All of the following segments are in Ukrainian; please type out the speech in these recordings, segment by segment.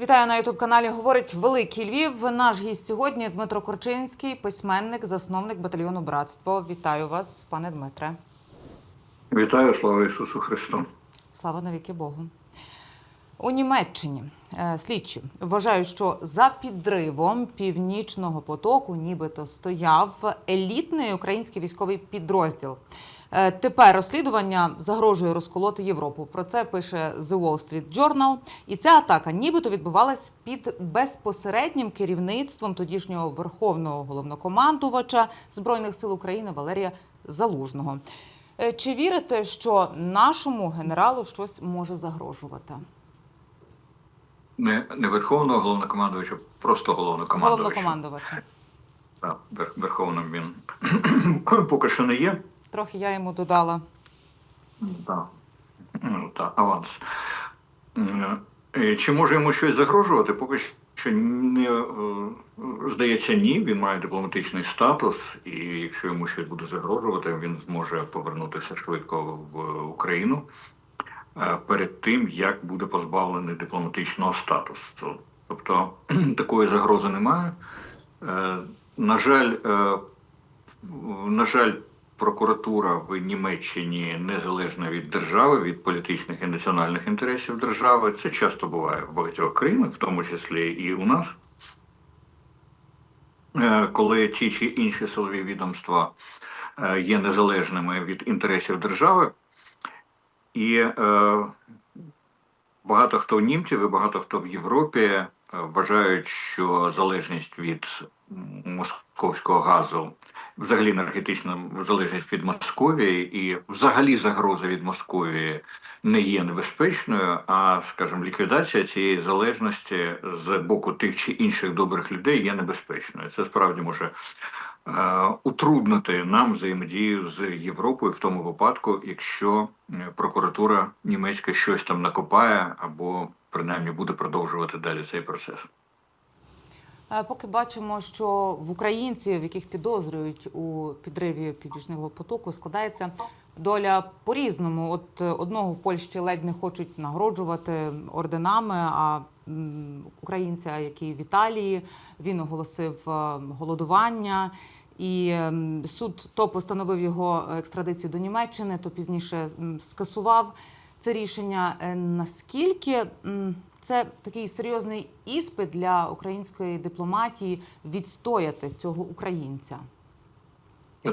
Вітаю на ютуб каналі. Говорить Великий Львів. Наш гість сьогодні Дмитро Корчинський, письменник, засновник батальйону Братство. Вітаю вас, пане Дмитре. Вітаю, слава Ісусу Христу. Слава навіки Богу. У Німеччині е, слідчі вважають, що за підривом північного потоку нібито стояв елітний український військовий підрозділ. Е, Тепер розслідування загрожує розколоти Європу. Про це пише The Wall Street Journal. І ця атака нібито відбувалась під безпосереднім керівництвом тодішнього верховного головнокомандувача збройних сил України Валерія Залужного. Е, Чи вірите, що нашому генералу щось може загрожувати? Не, не верховного головнокомандувача, просто головнокомандувача. Головнокомандувача. Так, вер- верховним він поки що не є. Трохи я йому додала. Так. Ну, так, аванс. Е, Чи може йому щось загрожувати? Поки що не е, здається, ні. Він має дипломатичний статус, і якщо йому щось буде загрожувати, він зможе повернутися швидко в Україну перед тим, як буде позбавлений дипломатичного статусу. Тобто такої загрози немає. Е, На жаль, е, на жаль, прокуратура в Німеччині незалежна від держави, від політичних і національних інтересів держави. Це часто буває в багатьох країнах, в тому числі і у нас. Е, Коли ті чи інші силові відомства е, є незалежними від інтересів держави, і е, багато хто німців і багато хто в Європі е, вважають, що залежність від московського газу, взагалі енергетична залежність від Московії і взагалі загроза від Московії не є небезпечною, а, скажімо, ліквідація цієї залежності з боку тих чи інших добрих людей є небезпечною. Це справді може утруднити нам взаємодію з Європою в тому випадку, якщо е, прокуратура німецька щось там накопає або принаймні буде продовжувати далі цей процес. Е, Поки бачимо, що в українців, яких підозрюють у підриві північного потоку, складається доля по-різному. От е, одного в Польщі ледь не хочуть нагороджувати орденами. А українця, який в Італії, він оголосив е, голодування. І суд то постановив його екстрадицію до Німеччини, то пізніше скасував це рішення. Е, Наскільки це такий серйозний іспит для української дипломатії відстояти цього українця?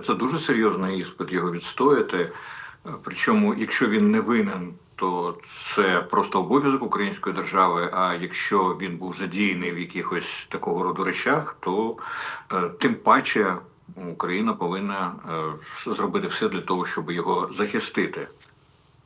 Це дуже серйозний іспит його відстояти. Е, Причому, якщо він не винен, то це просто обов'язок української держави. А якщо він був задіяний в якихось такого роду речах, то е, тим паче Україна повинна е, зробити все для того, щоб його захистити.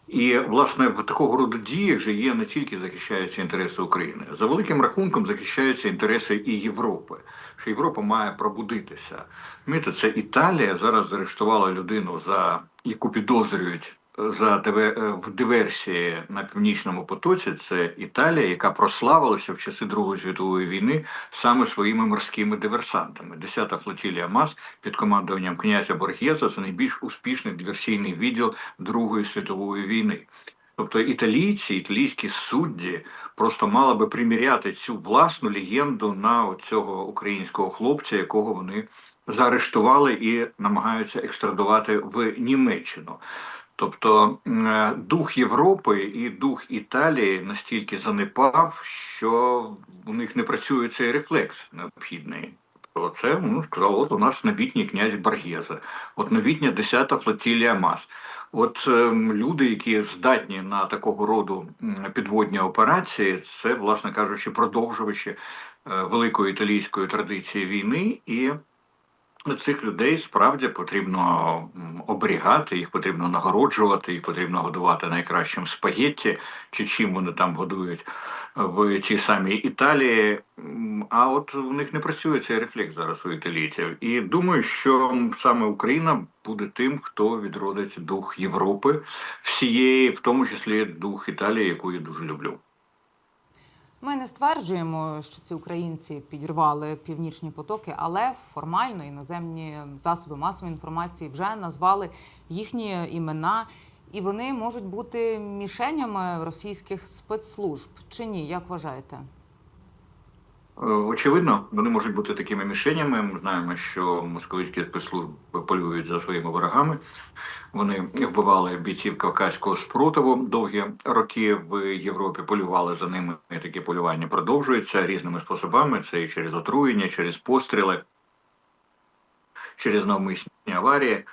І власне в такого роду діях же є не тільки захищаються інтереси України, за великим рахунком захищаються інтереси і Європи. Що Європа має пробудитися. Розумієте, це Італія зараз заарештувала людину, за яку підозрюють за е, в диверсії на північному потоці. Це Італія, яка прославилася в часи Другої світової війни саме своїми морськими диверсантами. Десята флотилія МАС під командуванням князя Боргєза це найбільш успішний диверсійний відділ Другої світової війни. Тобто італійці, італійські судді просто мали би приміряти цю власну легенду на цього українського хлопця, якого вони заарештували і намагаються екстрадувати в Німеччину. Тобто е, дух Європи і дух Італії настільки занепав, що у них не працює цей рефлекс необхідний. То це ну, сказав, от у нас новітній князь Баргєза, от новітня 10-та флотилія МАС. От е, люди, які здатні на такого роду підводні операції, це, власне кажучи, продовжувачі е, великої італійської традиції війни і Цих людей справді потрібно оберігати, їх потрібно нагороджувати, їх потрібно годувати найкращим спагетті, чи чим вони там годують в тій самій Італії. А от у них не працює цей рефлекс зараз у італійців. І думаю, що саме Україна буде тим, хто відродить дух Європи, всієї, в тому числі дух Італії, яку я дуже люблю. Ми не стверджуємо, що ці українці підірвали північні потоки, але формально іноземні засоби масової інформації вже назвали їхні імена, і вони можуть бути мішенями російських спецслужб. Чи ні? Як вважаєте? Е, Очевидно, вони можуть бути такими мішенями. Ми знаємо, що московські спецслужби полюють за своїми ворогами. Вони вбивали бійців кавказького спротиву довгі роки в Європі. Полювали за ними. І такі полювання продовжуються різними способами. Це і через отруєння, через постріли, через навмисні аварії. Е,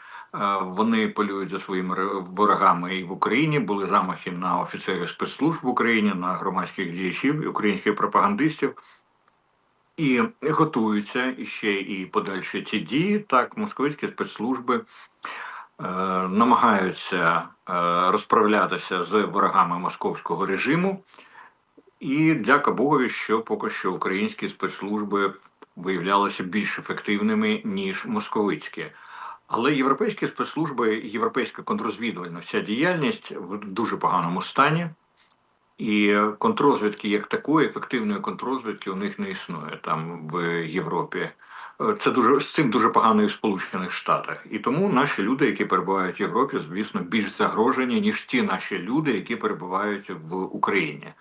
Вони полюють за своїми ворогами і в Україні. Були замахи на офіцерів спецслужб в Україні, на громадських діячів і українських пропагандистів. І готуються іще і подальші ці дії. Так, московські спецслужби е, намагаються е, розправлятися з ворогами московського режиму. І дяка Богові, що поки що українські спецслужби виявлялися більш ефективними, ніж московицькі. Але європейські спецслужби, європейська контррозвідувальна вся діяльність в дуже поганому стані. І контррозвідки як такої, ефективної контррозвідки у них не існує там в Європі. Е, Це дуже з цим дуже погано і в Сполучених Штатах. І тому наші люди, які перебувають в Європі, звісно, більш загрожені, ніж ті наші люди, які перебувають в Україні.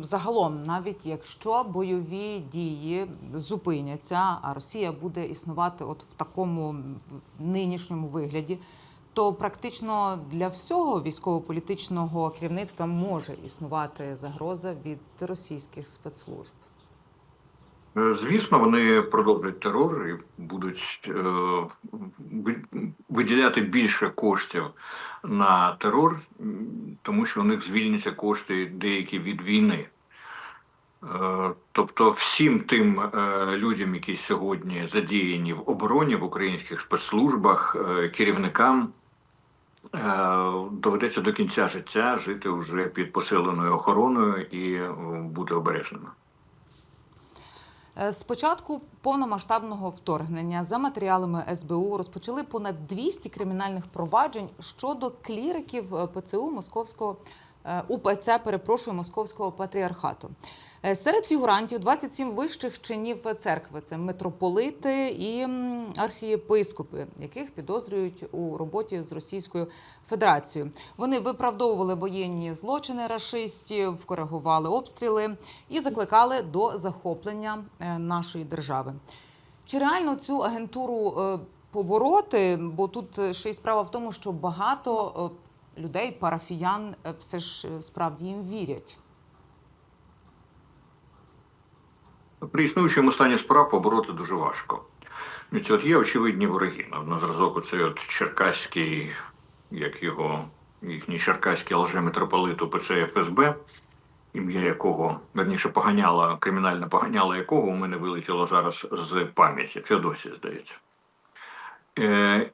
Загалом, навіть якщо бойові дії зупиняться, а Росія буде існувати от в такому нинішньому вигляді, то практично для всього військово-політичного керівництва може існувати загроза від російських спецслужб. Е, Звісно, вони продовжують терор і будуть е, виділяти більше коштів на терор, тому що у них звільняться кошти деякі від війни. Е, Тобто всім тим людям, які сьогодні задіяні в обороні в українських спецслужбах, керівникам доведеться до кінця життя жити вже під посиленою охороною і е, бути обережними. Е, З початку повномасштабного вторгнення за матеріалами СБУ розпочали понад 200 кримінальних проваджень щодо кліриків е, ПЦУ Московського е, УПЦ, перепрошую, Московського патріархату. Е, Серед фігурантів 27 вищих чинів церкви це митрополити і архієпископи, яких підозрюють у роботі з Російською Федерацією. Вони виправдовували воєнні злочини рашистів, коригували обстріли і закликали до захоплення е, нашої держави. Чи реально цю агентуру е, побороти? Бо тут е, ще й справа в тому, що багато е, людей, парафіян, е, все ж е, справді їм вірять. При існуючому стані справ побороти дуже важко. Ну, Це от є очевидні вороги. На- зразок оцей от черкаський, як його, їхній черкаський лжемитрополит УПЦ ФСБ, ім'я якого, верніше, поганяла, кримінальна поганяла якого у мене вилетіло зараз з пам'яті. Феодосія, здається. Е,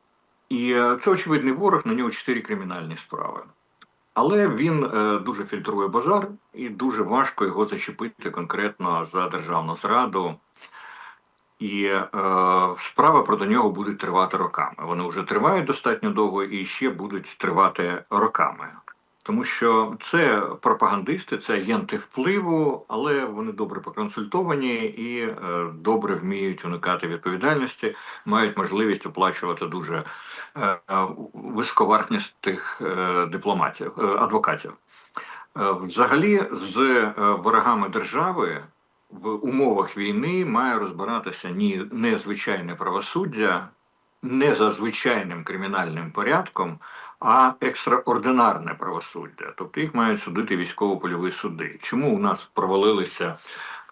і е, це очевидний ворог, на нього чотири кримінальні справи. Але він е, дуже фільтрує базар, і дуже важко його зачепити конкретно за державну зраду. І е, справа проти нього буде тривати роками. Вони вже тривають достатньо довго і ще будуть тривати роками. Тому що це пропагандисти, це агенти впливу, але вони добре поконсультовані і е, добре вміють уникати відповідальності, мають можливість оплачувати дуже е, е, е, дипломатів, адвокатів. Взагалі, з ворогами держави в умовах війни має розбиратися ні не звичайне правосуддя, не за звичайним кримінальним порядком, а екстраординарне правосуддя. Тобто їх мають судити військово-польові суди. Чому у нас провалилися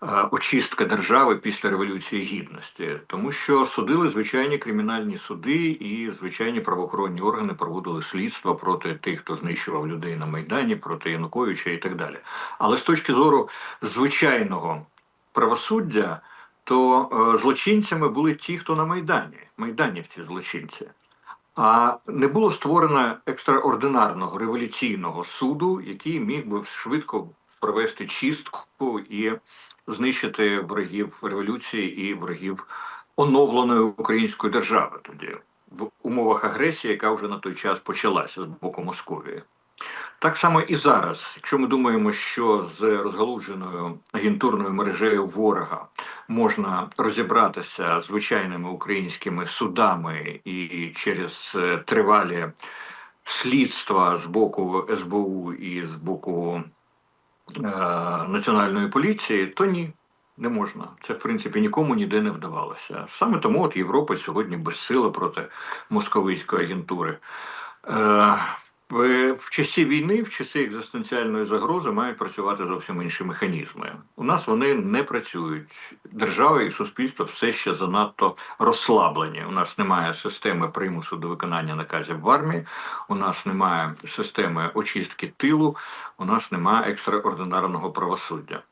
е, очистка держави після Революції Гідності? Тому що судили звичайні кримінальні суди і звичайні правоохоронні органи проводили слідства проти тих, хто знищував людей на Майдані, проти Януковича і так далі. Але з точки зору звичайного правосуддя, то е, злочинцями були ті, хто на Майдані, майданівці злочинці. А не було створено екстраординарного революційного суду, який міг би швидко провести чистку і знищити ворогів революції і ворогів оновленої української держави тоді в умовах агресії, яка вже на той час почалася з боку Московії. Так само і зараз, якщо ми думаємо, що з розгалудженою агентурною мережею ворога можна розібратися звичайними українськими судами і через е, тривалі слідства з боку СБУ і з боку національної поліції, то ні, не можна. Це в принципі нікому ніде не вдавалося. Саме тому от Європа сьогодні безсила проти московицької агентури. Е, в, часи війни, в часи екзистенціальної загрози мають працювати зовсім інші механізми. У нас вони не працюють. Держава і суспільство все ще занадто розслаблені. У нас немає системи примусу до виконання наказів в армії, у нас немає системи очистки тилу, у нас немає екстраординарного правосуддя.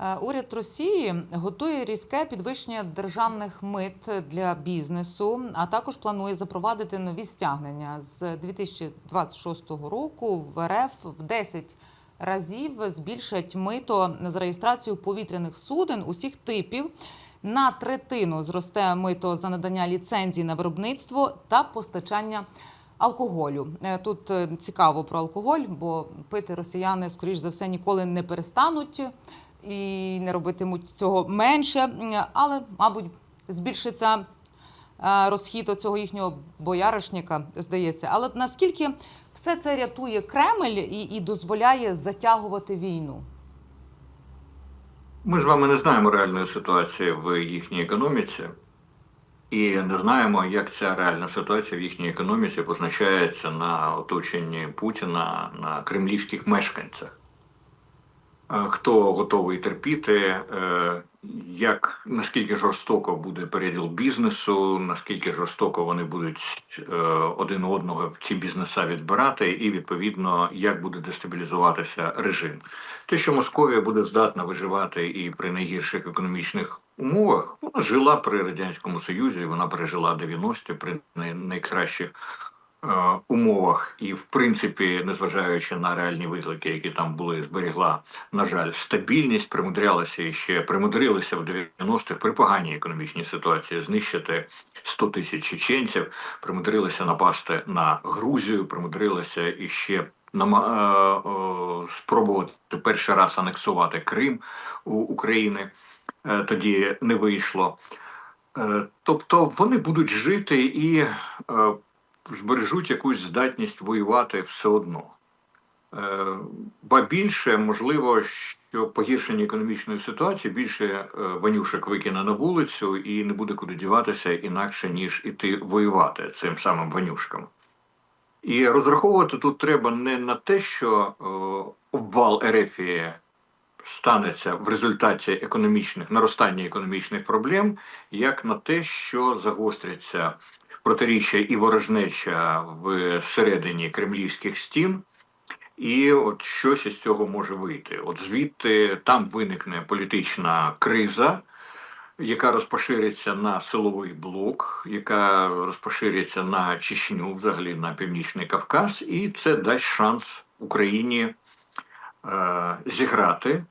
Е, Уряд Росії готує різке підвищення державних мит для бізнесу, а також планує запровадити нові стягнення з 2026 року. В РФ в 10 разів збільшать мито за реєстрацію повітряних суден усіх типів. На третину зросте мито за надання ліцензій на виробництво та постачання алкоголю. Е, Тут е, цікаво про алкоголь, бо пити росіяни, скоріш за все, ніколи не перестануть і не робитимуть цього менше, але, мабуть, збільшиться е, розхід цього їхнього бояришника, здається. Але наскільки все це рятує Кремль і, і дозволяє затягувати війну? Ми з вами не знаємо реальної ситуації в їхній економіці, і не знаємо, як ця реальна ситуація в їхній економіці позначається на оточенні Путіна, на кремлівських мешканцях. Хто готовий терпіти, е, як наскільки жорстоко буде переділ бізнесу, наскільки жорстоко вони будуть е, один одного ці бізнеса відбирати, і відповідно як буде дестабілізуватися режим. Те, що Московія буде здатна виживати і при найгірших економічних умовах, вона жила при радянському союзі, вона пережила 90-ті при най- найкращих умовах, і в принципі, незважаючи на реальні виклики, які там були, зберігла, на жаль, стабільність, примудрялася і ще примудрилися в 90-х при поганій економічній ситуації знищити 100 тисяч чеченців, примудрилися напасти на Грузію, примудрилися і ще е, е, спробувати перший раз анексувати Крим у України. Е, Тоді не вийшло. Е, Тобто вони будуть жити і е, збережуть якусь здатність воювати все одно. Е, Ба більше, можливо, що погіршення економічної ситуації більше е, ванюшек викине на вулицю і не буде куди діватися інакше, ніж іти воювати цим самим ванюшкам. І розраховувати тут треба не на те, що е, обвал Ерефії станеться в результаті економічних наростання економічних проблем, як на те, що загостряться протиріччя і ворожнеча всередині кремлівських стін. І от щось із цього може вийти. От звідти там виникне політична криза, яка розпошириться на силовий блок, яка розпошириться на Чечню, взагалі на Північний Кавказ, і це дасть шанс Україні е, зіграти.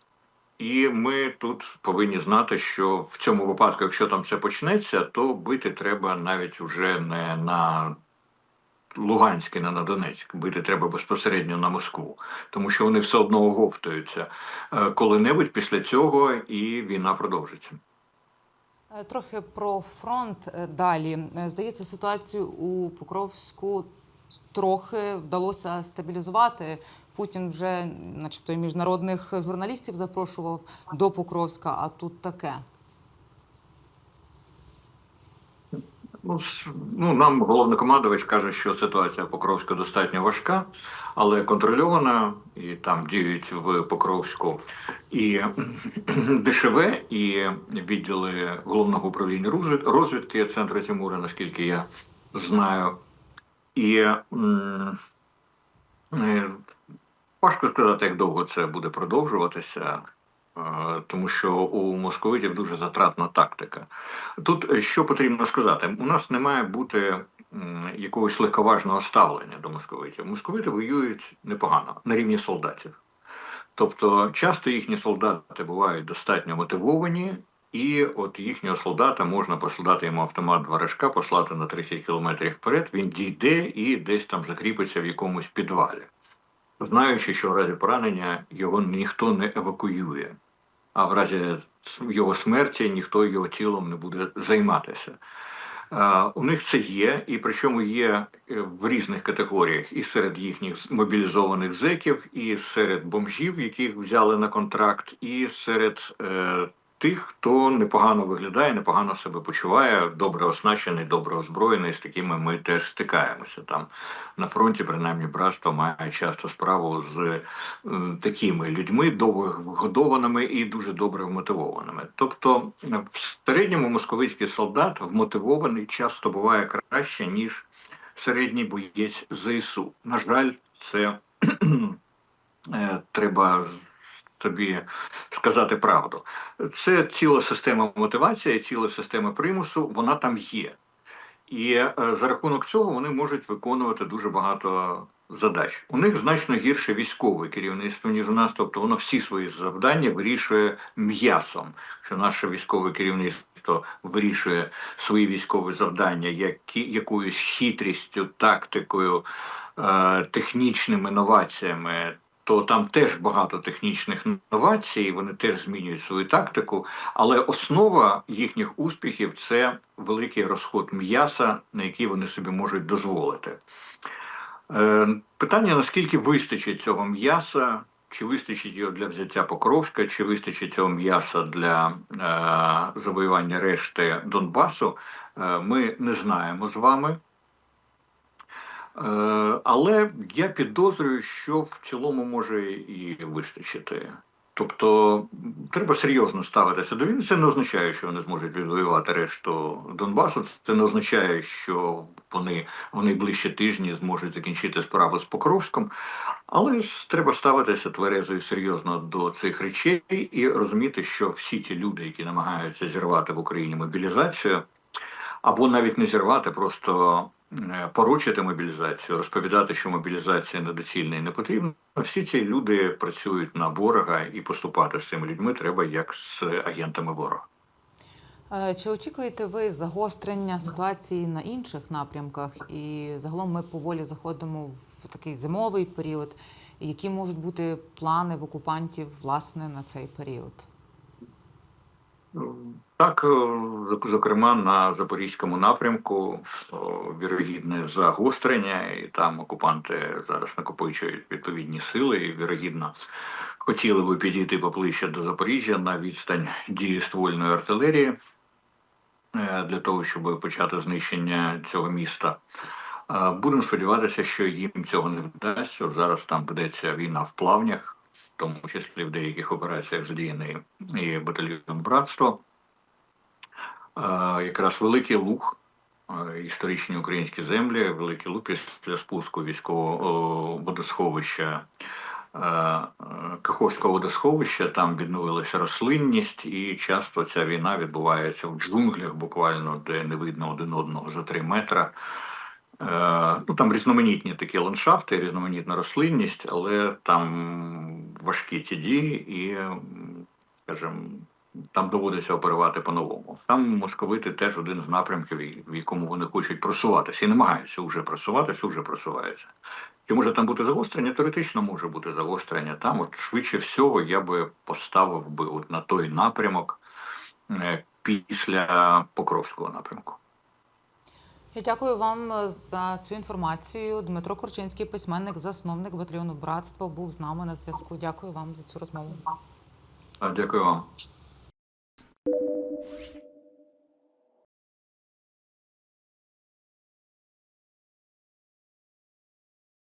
І ми тут повинні знати, що в цьому випадку, якщо там це почнеться, то бити треба навіть уже не на Луганськ не на Донецьк. Бити треба безпосередньо на Москву, тому що вони все одно оговтуються е, коли-небудь після цього, і війна продовжиться. Е, Трохи про фронт е, далі. Здається, ситуацію у Покровську трохи вдалося стабілізувати. Путін вже, начебто, і міжнародних журналістів запрошував до Покровська, а тут таке. Ну, ну, нам головнокомандувач каже, що ситуація в Покровську достатньо важка, але контрольована, і там діють в Покровську і ДШВ, і відділи головного управління розвідки центру Тимура, наскільки я знаю. І е, важко сказати, як довго це буде продовжуватися. е, Тому що у московитів дуже затратна тактика. Тут е, що потрібно сказати: у нас не має бути якогось легковажного ставлення до московитів. Московити воюють непогано на рівні солдатів. Тобто, часто їхні солдати бувають достатньо мотивовані, і от їхнього солдата можна послати йому автомат два рожка, послати на 30 кілометрів вперед. Він дійде і десь там закріпиться в якомусь підвалі, знаючи, що в разі поранення його ніхто не евакуює а в разі його смерті ніхто його тілом не буде займатися. У них це є, і причому є е, в різних категоріях, і серед їхніх мобілізованих зеків, і серед бомжів, яких взяли на контракт, і серед е, тих, хто непогано виглядає, непогано себе почуває, добре оснащений, добре озброєний. З такими ми теж стикаємося. Там на фронті, принаймні, братство має часто справу з е, такими людьми, довго вгодованими і дуже добре вмотивованими. Тобто, е, в середньому московицький солдат вмотивований часто буває краще, ніж середній боєць ЗСУ. На жаль, це е, треба тобі сказати правду. Це ціла система мотивації, ціла система примусу, вона там є. І е, за рахунок цього вони можуть виконувати дуже багато задач. У них значно гірше військове керівництво, ніж у нас, тобто воно всі свої завдання вирішує м'ясом. Що наше військове керівництво вирішує свої військові завдання які, якоюсь хитрістю, тактикою, е, технічними новаціями. То там теж багато технічних новацій, вони теж змінюють свою тактику, але основа їхніх успіхів це великий розход м'яса, на який вони собі можуть дозволити. Е, Питання: наскільки вистачить цього м'яса, чи вистачить його для взяття Покровська, чи вистачить цього м'яса для е, завоювання решти Донбасу, е, ми не знаємо з вами. Е, Але я підозрюю, що в цілому може і вистачити. Тобто треба серйозно ставитися до війни. Це не означає, що вони зможуть відвоювати решту Донбасу. Це не означає, що вони в найближчі тижні зможуть закінчити справу з Покровськом. Але треба ставитися тверезо і серйозно до цих речей і розуміти, що всі ті люди, які намагаються зірвати в Україні мобілізацію, або навіть не зірвати, просто порочити мобілізацію, розповідати, що мобілізація недоцільна і не потрібна. Всі ці люди працюють на ворога, і поступати з цими людьми треба як з агентами ворога. Е, Чи очікуєте ви загострення ситуації на інших напрямках? І загалом ми поволі заходимо в такий зимовий період. Які можуть бути плани в окупантів власне на цей період? Так, е, зокрема, на запорізькому напрямку вірогідне загострення, і там окупанти зараз накопичують відповідні сили, і вірогідно хотіли би підійти поближче до Запоріжжя на відстань дії ствольної артилерії е, для того, щоб почати знищення цього міста. Е, Будемо сподіватися, що їм цього не вдасться. Зараз там ведеться війна в плавнях, тому числі в деяких операціях задіяний і батальйон братство. Якраз Великий Луг, історичні українські землі, Великий Луг після спуску військового водосховища. Каховського водосховища там відновилася рослинність, і часто ця війна відбувається в джунглях, буквально де не видно один одного за три метра. Ну там різноманітні такі ландшафти, різноманітна рослинність, але там важкі ті дії, і, скажімо, там доводиться оперувати по-новому. Там московити теж один з напрямків, в якому вони хочуть просуватися і намагаються вже просуватися, вже просуваються. Чи може там бути загострення? Теоретично може бути загострення. Там, от швидше всього, я би поставив би от на той напрямок е, після Покровського напрямку. Я дякую вам е, за цю інформацію. Дмитро Корчинський, письменник, засновник батальйону братства, був з нами на зв'язку. Дякую вам за цю розмову. Дякую вам.